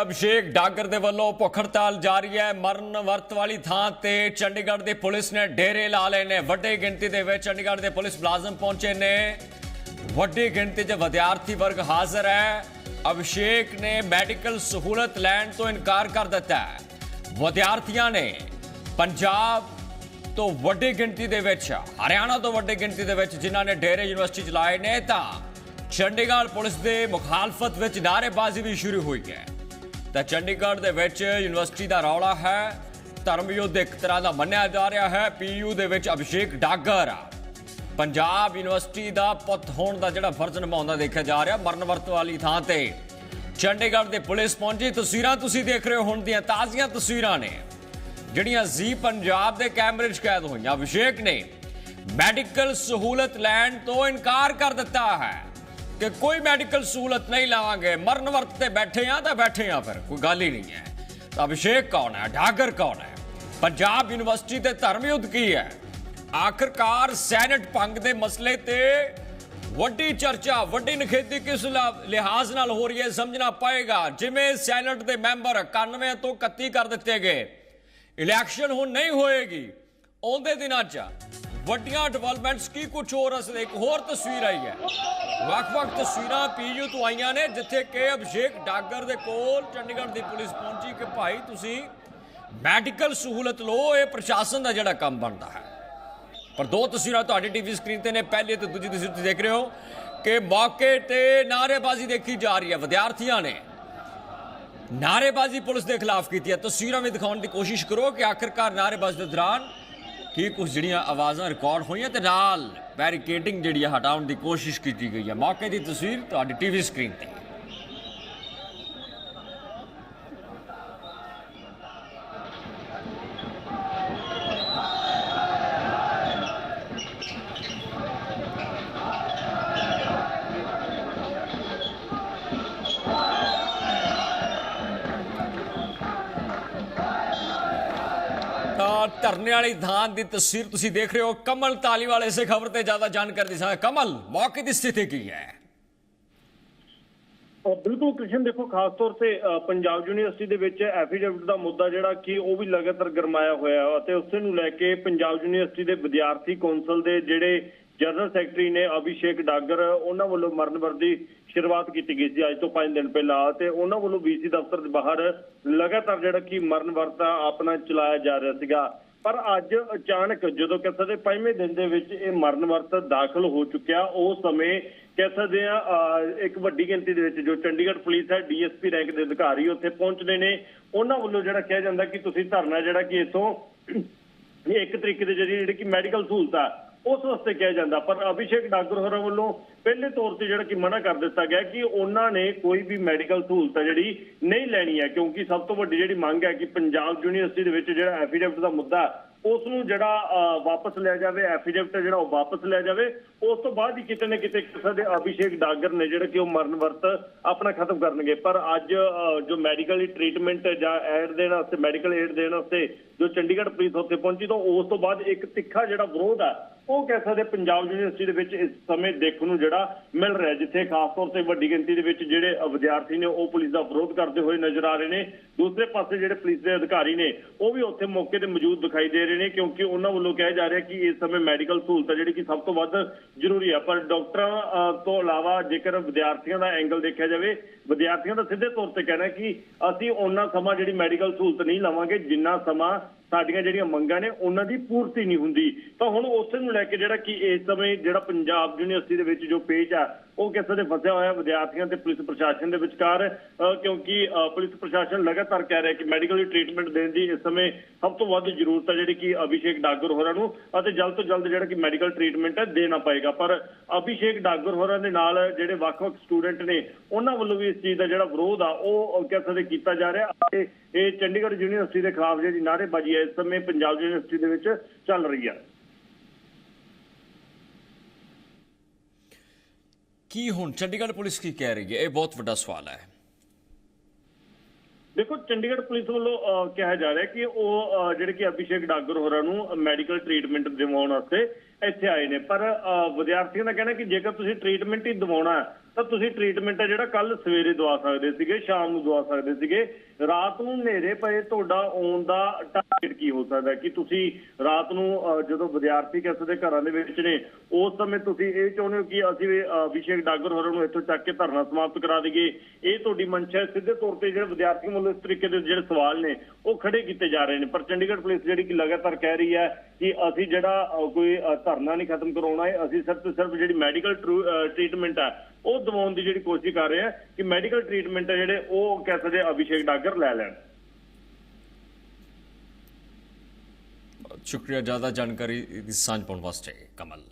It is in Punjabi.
ਅਭਿਸ਼ੇਕ ਡਾਗਰ ਦੇ ਵੱਲੋਂ ਭੁੱਖ ਹੜਤਾਲ ਜਾਰੀ ਹੈ। ਮਰਨ ਵਰਤ ਵਾਲੀ ਥਾਂ ਤੇ ਚੰਡੀਗੜ੍ਹ ਦੀ ਪੁਲਿਸ ਨੇ ਡੇਰੇ ਲਾ ਲਏ ਨੇ। ਵੱਡੀ ਗਿਣਤੀ ਦੇ ਵਿੱਚ ਚੰਡੀਗੜ੍ਹ ਦੇ ਪੁਲਿਸ ਮੁਲਾਜ਼ਮ ਪਹੁੰਚੇ ਨੇ। ਵੱਡੀ ਗਿਣਤੀ 'ਚ ਵਿਦਿਆਰਥੀ ਵਰਗ ਹਾਜ਼ਰ ਹੈ। ਅਭਿਸ਼ੇਕ ਨੇ ਮੈਡੀਕਲ ਸਹੂਲਤ ਲੈਣ ਤੋਂ ਇਨਕਾਰ ਕਰ ਦਿੱਤਾ ਹੈ। ਵਿਦਿਆਰਥੀਆਂ ਨੇ ਪੰਜਾਬ ਤੋਂ ਵੱਡੀ ਗਿਣਤੀ ਦੇ ਵਿੱਚ, ਹਰਿਆਣਾ ਤੋਂ ਵੱਡੀ ਗਿਣਤੀ ਦੇ ਵਿੱਚ ਜਿਨ੍ਹਾਂ ਨੇ ਡੇਰੇ ਯੂਨੀਵਰਸਿਟੀ ਚਲਾਏ ਨੇ, ਤਾਂ ਚੰਡੀਗੜ੍ਹ ਪੁਲਿਸ ਦੇ ਮੁਖਾਲਫਤ ਵਿੱਚ ਨਾਅਰੇਬਾਜ਼ੀ ਵੀ ਸ਼ੁਰੂ ਹੋਈ ਹੈ। ਤਾਂ ਚੰਡੀਗੜ੍ਹ ਦੇ ਵਿੱਚ ਯੂਨੀਵਰਸਿਟੀ ਦਾ ਰੌਲਾ ਹੈ। ਧਰਮ ਯੁੱਧ ਇੱਕ ਤਰ੍ਹਾਂ ਦਾ ਮੰਨਿਆ ਜਾ ਰਿਹਾ ਹੈ। ਪੀਯੂ ਦੇ ਵਿੱਚ ਅਭਿਸ਼ੇਕ ਡਾਗਰ। ਪੰਜਾਬ ਯੂਨੀਵਰਸਿਟੀ ਦਾ ਪੁੱਤ ਹੋਣ ਦਾ ਜਿਹੜਾ ਫਰਜ਼ ਨਿਭਾਉਂਦਾ ਦੇਖਿਆ ਜਾ ਰਿਹਾ, ਮਰਨ ਵਰਤ ਵਾਲੀ ਥਾਂ ਤੇ। ਚੰਡੀਗੜ੍ਹ ਦੇ ਪੁਲਿਸ ਪਹੁੰਚੀ। ਤਸਵੀਰਾਂ ਤੁਸੀਂ ਦੇਖ ਰਹੇ ਹੋ, ਹੁਣ ਦੀਆਂ ਤਾਜ਼ੀਆਂ ਤਸਵੀਰਾਂ ਨੇ। ਜਿਹੜੀਆਂ ਜ਼ੀ ਪੰਜਾਬ ਦੇ ਕੈਮਰੇ 'ਚ ਕੈਦ ਹੋਈਆਂ। ਅਭਿਸ਼ੇਕ ਨੇ ਮੈਡੀਕਲ ਸਹੂਲਤ ਲੈਣ ਤੋਂ ਇਨਕਾਰ ਕਰ ਦਿੱਤਾ ਹੈ। ਕਿ ਕੋਈ ਮੈਡੀਕਲ ਸਹੂਲਤ ਨਹੀਂ ਲਾਵਾਂਗੇ, ਮਰਨ ਵਰਤ ਤੇ ਬੈਠੇ ਆ ਤਾਂ ਬੈਠੇ ਆ ਫਿਰ, ਕੋਈ ਗੱਲ ਹੀ ਨਹੀਂ ਹੈ। ਤਾਂ ਅਭਿਸ਼ੇਕ ਕੌਣ ਹੈ? ਡਾਗਰ ਕੌਣ ਹੈ? ਪੰਜਾਬ ਯੂਨੀਵਰਸਿਟੀ ਤੇ ਧਰਮ ਯੁੱਧ ਕੀ ਹੈ? ਆਖਰਕਾਰ ਸੈਨੇਟ ਭੰਗ ਦੇ ਮਸਲੇ ਤੇ ਵੱਡੀ ਚਰਚਾ, ਵੱਡੀ ਨਖੇਦੀ ਕਿਸ ਲਾ- ਲਿਹਾਜ਼ ਨਾਲ ਹੋ ਰਹੀ ਹੈ ਸਮਝਣਾ ਪਏਗਾ। ਜਿਵੇਂ ਸੈਨੇਟ ਦੇ ਮੈਂਬਰ 91 ਤੋਂ 31 ਕਰ ਦਿੱਤੇ ਗਏ। ਇਲੈਕਸ਼ਨ ਹੁਣ ਨਹੀਂ ਹੋਏਗੀ। ਆਉਂਦੇ ਦਿਨਾਂ 'ਚ ਵੱਡੀਆਂ ਡਿਵੈਲਪਮੈਂਟਸ ਕੀ ਕੁਝ ਹੋਰ ਅਸਲ ਇੱਕ ਹੋਰ ਤਸਵੀਰ ਆਈ ਹੈ। ਵੱਖ-ਵੱਖ ਤਸਵੀਰਾਂ ਪੀਯੂ ਤੋਂ ਆਈਆਂ ਨੇ, ਜਿੱਥੇ ਕਿ ਅਭਿਸ਼ੇਕ ਡਾਗਰ ਦੇ ਕੋਲ ਚੰਡੀਗੜ੍ਹ ਦੀ ਪੁਲਿਸ ਪਹੁੰਚੀ ਕਿ ਭਾਈ ਤੁਸੀਂ ਮੈਡੀਕਲ ਸਹੂਲਤ ਲਓ, ਇਹ ਪ੍ਰਸ਼ਾਸਨ ਦਾ ਜਿਹੜਾ ਕੰਮ ਬਣਦਾ ਹੈ। ਪਰ ਦੋ ਤਸਵੀਰਾਂ ਤੁਹਾਡੀ ਟੀਵੀ ਸਕਰੀਨ ਤੇ ਨੇ, ਪਹਿਲੇ ਤੇ ਦੂਜੀ ਤਸਵੀਰ ਤੁਸੀਂ ਦੇਖ ਰਹੇ ਹੋ ਕਿ ਮੌਕੇ ਤੇ ਨਾਅਰੇਬਾਜ਼ੀ ਦੇਖੀ ਜਾ ਰਹੀ ਹੈ। ਵਿਦਿਆਰਥੀਆਂ ਨੇ ਨਾਅਰੇਬਾਜ਼ੀ ਪੁਲਿਸ ਦੇ ਖਿਲਾਫ ਕੀਤੀ ਹੈ। ਤਸਵੀਰਾਂ ਵੀ ਦਿਖਾਉਣ ਦੀ ਕੋਸ਼ਿਸ਼ ਕਰੋ ਕਿ ਆਖਿਰਕਾਰ ਨਾਅਰੇਬਾਜ਼ੀ ਦੇ ਦੌਰਾਨ ਕੀ ਕੁਝ ਜਿਹੜੀਆਂ ਆਵਾਜ਼ਾਂ ਰਿਕਾਰਡ ਹੋਈਆਂ ਤੇ ਨਾਲ ਬੈਰੀਕੇਡਿੰਗ ਜਿਹੜੀ ਹੈ ਹਟਾਉਣ ਦੀ ਕੋਸ਼ਿਸ਼ ਕੀਤੀ ਗਈ ਹੈ ਮੌਕੇ ਦੀ ਤਸਵੀਰ ਤੁਹਾਡੀ ਟੀਵੀ ਸਕਰੀਨ ਤੇ। ਧਰਨੇ ਵਾਲੀ ਥਾਂ ਦੀ ਤਸਵੀਰ ਤੁਸੀਂ ਦੇਖ ਰਹੇ ਹੋ। ਕਮਲ ਤਾਲੀਵਾਲ ਇਸੇ ਖਬਰ ਤੇ ਜ਼ਿਆਦਾ ਜਾਣਕਾਰੀ ਦੇ ਸਾਂ ਕਮਲ, ਮੌਕੇ ਦੀ ਸਥਿਤੀ ਕੀ ਹੈ? ਬਿਲਕੁਲ ਕ੍ਰਿਸ਼ਨ, ਦੇਖੋ, ਖਾਸ ਤੌਰ ਤੇ ਪੰਜਾਬ ਯੂਨੀਵਰਸਿਟੀ ਦੇ ਵਿੱਚ ਐਫੀਡੇਵਿਟ ਦਾ ਮੁੱਦਾ ਜਿਹੜਾ ਕਿ ਉਹ ਵੀ ਲਗਾਤਾਰ ਗਰਮਾਇਆ ਹੋਇਆ ਹੈ ਅਤੇ ਉਸੇ ਨੂੰ ਲੈ ਕੇ ਪੰਜਾਬ ਯੂਨੀਵਰਸਿਟੀ ਦੇ ਵਿਦਿਆਰਥੀ ਕੌਂਸਲ ਦੇ ਜਿਹੜੇ ਜਨਰਲ ਸੈਕਟਰੀ ਨੇ ਅਭਿਸ਼ੇਕ ਡਾਗਰ, ਉਹਨਾਂ ਵੱਲੋਂ ਮਰਨ ਵਰਦੀ ਸ਼ੁਰੂਆਤ ਕੀਤੀ ਗਈ ਸੀ ਅੱਜ ਤੋਂ 5 ਦਿਨ ਪਹਿਲਾਂ ਤੇ ਉਹਨਾਂ ਵੱਲੋਂ ਵੀਸੀ ਦਫ਼ਤਰ ਦੇ ਬਾਹਰ ਲਗਾਤਾਰ ਜਿਹੜਾ ਕਿ ਮਰਨ ਵਰਤਾ ਆਪਣਾ ਚਲਾਇਆ ਜਾ ਰਿਹਾ ਸੀਗਾ। ਪਰ ਅੱਜ ਅਚਾਨਕ ਜਦੋਂ ਕਹਿ ਸਕਦੇ ਪੰਜਵੇਂ ਦਿਨ ਦੇ ਵਿੱਚ ਇਹ ਮਰਨ ਵਰਤ ਦਾਖਲ ਹੋ ਚੁੱਕਿਆ ਉਸ ਸਮੇਂ ਕਹਿ ਸਕਦੇ ਆ ਅਹ, ਇੱਕ ਵੱਡੀ ਗਿਣਤੀ ਦੇ ਵਿੱਚ ਜੋ ਚੰਡੀਗੜ੍ਹ ਪੁਲਿਸ ਹੈ ਡੀਐਸਪੀ ਰੈਂਕ ਦੇ ਅਧਿਕਾਰੀ ਉੱਥੇ ਪਹੁੰਚਦੇ ਨੇ। ਉਹਨਾਂ ਵੱਲੋਂ ਜਿਹੜਾ ਕਿਹਾ ਜਾਂਦਾ ਕਿ ਤੁਸੀਂ ਧਰਨਾ ਜਿਹੜਾ ਕਿ ਇਥੋਂ ਇੱਕ ਤਰੀਕੇ ਦੇ ਜਿਹੜੀ ਜਿਹੜੀ ਕਿ ਮੈਡੀਕਲ ਸਹੂਲਤਾਂ ਉਸ ਵਾਸਤੇ ਕਿਹਾ ਜਾਂਦਾ ਪਰ ਅਭਿਸ਼ੇਕ ਡਾਗਰ ਹੋਰਾਂ ਵੱਲੋਂ ਪਹਿਲੇ ਤੌਰ ਤੇ ਜਿਹੜਾ ਕਿ ਮਨਾ ਕਰ ਦਿੱਤਾ ਗਿਆ ਕਿ ਉਹਨਾਂ ਨੇ ਕੋਈ ਵੀ ਮੈਡੀਕਲ ਸਹੂਲਤ ਆ ਜਿਹੜੀ ਨਹੀਂ ਲੈਣੀ ਹੈ ਕਿਉਂਕਿ ਸਭ ਤੋਂ ਵੱਡੀ ਜਿਹੜੀ ਮੰਗ ਹੈ ਕਿ ਪੰਜਾਬ ਯੂਨੀਵਰਸਿਟੀ ਦੇ ਵਿੱਚ ਜਿਹੜਾ ਐਫੀਡੇਵਿਟ ਦਾ ਮੁੱਦਾ ਉਸ ਨੂੰ ਜਿਹੜਾ ਅਹ, ਵਾਪਸ ਲਿਆ ਜਾਵੇ ਐਫੀਡੇਵਿਟ ਜਿਹੜਾ ਉਹ ਵਾਪਸ ਲਿਆ ਜਾਵੇ ਉਸ ਤੋਂ ਬਾਅਦ ਹੀ ਕਿਤੇ ਨਾ ਕਿਤੇ ਕਿਸੇ ਦੇ ਅਭਿਸ਼ੇਕ ਡਾਗਰ ਨੇ ਜਿਹੜਾ ਕਿ ਉਹ ਮਰਨ ਵਰਤ ਆਪਣਾ ਖਤਮ ਕਰਨਗੇ। ਪਰ ਅੱਜ ਅਹ, ਜੋ ਮੈਡੀਕਲ ਟ੍ਰੀਟਮੈਂਟ ਜਾਂ ਐਡ ਦੇਣ ਵਾਸਤੇ ਮੈਡੀਕਲ ਏਡ ਦੇਣ ਵਾਸਤੇ ਜੋ ਚੰਡੀਗੜ੍ਹ ਪੁਲਿਸ ਉੱਥੇ ਪਹੁੰਚੀ ਤਾਂ ਉਸ ਤੋਂ ਬਾਅਦ ਇੱਕ ਤਿੱਖਾ ਜਿਹੜਾ ਵਿਰੋਧ ਆ ਉਹ ਕਹਿ ਸਕਦੇ ਪੰਜਾਬ ਯੂਨੀਵਰਸਿਟੀ ਦੇ ਵਿੱਚ ਇਸ ਸਮੇਂ ਦੇਖਣ ਨੂੰ ਜਿਹੜਾ ਮਿਲ ਰਿਹਾ ਜਿੱਥੇ ਖਾਸ ਤੌਰ ਤੇ ਵੱਡੀ ਗਿਣਤੀ ਦੇ ਵਿੱਚ ਜਿਹੜੇ ਵਿਦਿਆਰਥੀ ਨੇ ਉਹ ਪੁਲਿਸ ਦਾ ਵਿਰੋਧ ਕਰਦੇ ਹੋਏ ਨਜ਼ਰ ਆ ਰਹੇ ਨੇ। ਦੂਸਰੇ ਪਾਸੇ ਜਿਹੜੇ ਪੁਲਿਸ ਦੇ ਅਧਿਕਾਰੀ ਨੇ, ਉਹ ਵੀ ਉੱਥੇ ਮੌਕੇ ਤੇ ਮੌਜੂਦ ਦਿਖਾਈ ਦੇ ਰਹੇ ਨੇ, ਕਿਉਂਕਿ ਉਹਨਾਂ ਵੱਲੋਂ ਕਿਹਾ ਜਾ ਰਿਹਾ ਕਿ ਇਸ ਸਮੇਂ ਮੈਡੀਕਲ ਸਹੂਲਤ ਜਿਹੜੀ ਕਿ ਸਭ ਤੋਂ ਵੱਧ ਜ਼ਰੂਰੀ ਹੈ ਪਰ ਡਾਕਟਰਾਂ ਤੋਂ ਇਲਾਵਾ ਜੇਕਰ ਵਿਦਿਆਰਥੀਆਂ ਦਾ ਐਂਗਲ ਦੇਖਿਆ ਜਾਵੇ, ਵਿਦਿਆਰਥੀਆਂ ਦਾ ਸਿੱਧੇ ਤੌਰ ਤੇ ਕਹਿਣਾ ਕਿ ਅਸੀਂ ਉਹਨਾਂ ਸਮਾਂ ਜਿਹੜੀ ਮੈਡੀਕਲ ਸਹੂਲਤ ਨਹੀਂ ਲਵਾਂਗੇ, ਜਿੰਨਾ ਸਮਾਂ ਸਾਡੀਆਂ ਜਿਹੜੀਆਂ ਮੰਗਾਂ ਨੇ, ਉਹਨਾਂ ਦੀ ਪੂਰਤੀ ਨਹੀਂ ਹੁੰਦੀ। ਤਾਂ ਹੁਣ ਉਸੇ ਨੂੰ ਲੈ ਕੇ ਜਿਹੜਾ ਕਿ ਇਸ ਸਮੇਂ ਜਿਹੜਾ ਪੰਜਾਬ ਯੂਨੀਵਰਸਿਟੀ ਦੇ ਵਿੱਚ ਜੋ ਪੇਜ ਆ ਉਹ ਕਿਸੇ ਦੇ ਫਸਿਆ ਹੋਇਆ ਵਿਦਿਆਰਥੀਆਂ ਤੇ ਪੁਲਿਸ ਪ੍ਰਸ਼ਾਸਨ ਦੇ ਵਿਚਕਾਰ ਕਿਉਂਕਿ ਪੁਲਿਸ ਪ੍ਰਸ਼ਾਸਨ ਲਗਾਤਾਰ ਕਹਿ ਰਿਹਾ ਕਿ ਮੈਡੀਕਲ ਟ੍ਰੀਟਮੈਂਟ ਦੇਣ ਦੀ ਇਸ ਸਮੇਂ ਸਭ ਤੋਂ ਵੱਧ ਜ਼ਰੂਰਤ ਹੈ ਜਿਹੜੀ ਕਿ ਅਭਿਸ਼ੇਕ ਡਾਗਰ ਹੋਰਾਂ ਨੂੰ ਅਤੇ ਜਲਦ ਤੋਂ ਜਲਦ ਜਿਹੜਾ ਕਿ ਮੈਡੀਕਲ ਟ੍ਰੀਟਮੈਂਟ ਹੈ ਦੇਣਾ ਪਏਗਾ। ਪਰ ਅਭਿਸ਼ੇਕ ਡਾਗਰ ਹੋਰਾਂ ਦੇ ਨਾਲ ਜਿਹੜੇ ਵੱਖ-ਵੱਖ ਸਟੂਡੈਂਟ ਨੇ, ਉਹਨਾਂ ਵੱਲੋਂ ਵੀ ਇਸ ਚੀਜ਼ ਦਾ ਜਿਹੜਾ ਵਿਰੋਧ ਆ, ਉਹ ਕਹਿ ਸਕਦੇ ਕੀਤਾ ਜਾ ਰਿਹਾ ਅਤੇ ਇਹ ਚੰਡੀਗੜ੍ਹ ਯੂਨੀਵਰਸਿਟੀ ਦੇ ਖਿਲਾਫ ਜਿਹੜੀ ਨਾਅਰੇਬਾਜ਼ੀ ਹੈ, ਇਸ ਸਮੇਂ ਪੰਜਾਬ ਯੂਨੀਵਰਸਿਟੀ ਦੇ ਵਿੱਚ ਚੱਲ ਰਹੀ ਹੈ ਕੀ ਹੁਣ ਚੰਡੀਗੜ੍ਹ ਪੁਲਿਸ ਕੀ ਕਹਿ ਰਹੀ ਹੈ? ਇਹ ਬਹੁਤ ਵੱਡਾ ਸਵਾਲ ਹੈ। ਦੇਖੋ ਚੰਡੀਗੜ੍ਹ ਪੁਲਿਸ ਵੱਲੋਂ ਅਹ, ਕਿਹਾ ਜਾ ਰਿਹਾ ਕਿ ਉਹ ਅਹ, ਜਿਹੜੇ ਕਿ ਅਭਿਸ਼ੇਕ ਡਾਗਰ ਹੋਰਾਂ ਨੂੰ ਮੈਡੀਕਲ ਟ੍ਰੀਟਮੈਂਟ ਦਿਵਾਉਣ ਵਾਸਤੇ ਇੱਥੇ ਆਏ ਨੇ। ਪਰ ਅਹ, ਵਿਦਿਆਰਥੀਆਂ ਦਾ ਕਹਿਣਾ ਕਿ ਜੇਕਰ ਤੁਸੀਂ ਟ੍ਰੀਟਮੈਂਟ ਹੀ ਦਿਵਾਉਣਾ ਤਾਂ ਤੁਸੀਂ ਟ੍ਰੀਟਮੈਂਟ ਹੈ ਜਿਹੜਾ ਕੱਲ ਸਵੇਰੇ ਦਵਾ ਸਕਦੇ ਸੀਗੇ ਸ਼ਾਮ ਨੂੰ ਦਵਾ ਸਕਦੇ ਸੀਗੇ। ਰਾਤ ਨੂੰ ਹਨੇਰੇ ਪਏ, ਤੁਹਾਡਾ ਆਉਣ ਦਾ ਟਾਰਗੇਟ ਕੀ ਹੋ ਸਕਦਾ ਕਿ ਤੁਸੀਂ ਰਾਤ ਨੂੰ ਜਦੋਂ ਵਿਦਿਆਰਥੀ ਕਿਸੇ ਦੇ ਘਰਾਂ ਦੇ ਵਿੱਚ ਨੇ, ਉਸ ਸਮੇਂ ਤੁਸੀਂ ਇਹ ਚਾਹੁੰਦੇ ਹੋ ਕਿ ਅਸੀਂ ਅਭਿਸ਼ੇਕ ਡਾਗਰ ਹੋਰਾਂ ਨੂੰ ਇੱਥੋਂ ਚੱਕ ਕੇ ਧਰਨਾ ਸਮਾਪਤ ਕਰਾ ਦਈਏ? ਇਹ ਤੁਹਾਡੀ ਮਨਸ਼ਾ ਹੈ। ਸਿੱਧੇ ਤੌਰ ਤੇ ਜਿਹੜੇ ਵਿਦਿਆਰਥੀ ਵੱਲੋਂ ਇਸ ਤਰੀਕੇ ਦੇ ਜਿਹੜੇ ਸਵਾਲ ਨੇ, ਉਹ ਖੜੇ ਕੀਤੇ ਜਾ ਰਹੇ ਨੇ। ਪਰ ਚੰਡੀਗੜ੍ਹ ਪੁਲਿਸ ਜਿਹੜੀ ਕਿ ਲਗਾਤਾਰ ਕਹਿ ਰਹੀ ਹੈ ਕਿ ਅਸੀਂ ਜਿਹੜਾ ਕੋਈ ਧਰਨਾ ਨਹੀਂ ਖਤਮ ਕਰਾਉਣਾ ਹੈ, ਅਸੀਂ ਸਿਰਫ ਤੇ ਸਿਰਫ ਜਿਹੜੀ ਮੈਡੀਕਲ ਟ੍ਰੀਟਮੈਂਟ ਹੈ, ਉਹ ਦਿਵਾਉਣ ਦੀ ਜਿਹੜੀ ਕੋਸ਼ਿਸ਼ ਕਰ ਰਹੇ ਆ ਕਿ ਮੈਡੀਕਲ ਟ੍ਰੀਟਮੈਂਟ ਹੈ ਜਿਹੜੇ, ਉਹ ਕਹਿ ਸਕਦੇ ਅਭਿਸ਼ੇਕ ਡਾਗਰ ਲੈ ਲੈਣ। ਸ਼ੁਕਰੀਆ ਜ਼ਿਆਦਾ ਜਾਣਕਾਰੀ ਦੀ ਸਾਂਝ ਪਾਉਣ ਵਾਸਤੇ ਕਮਲ।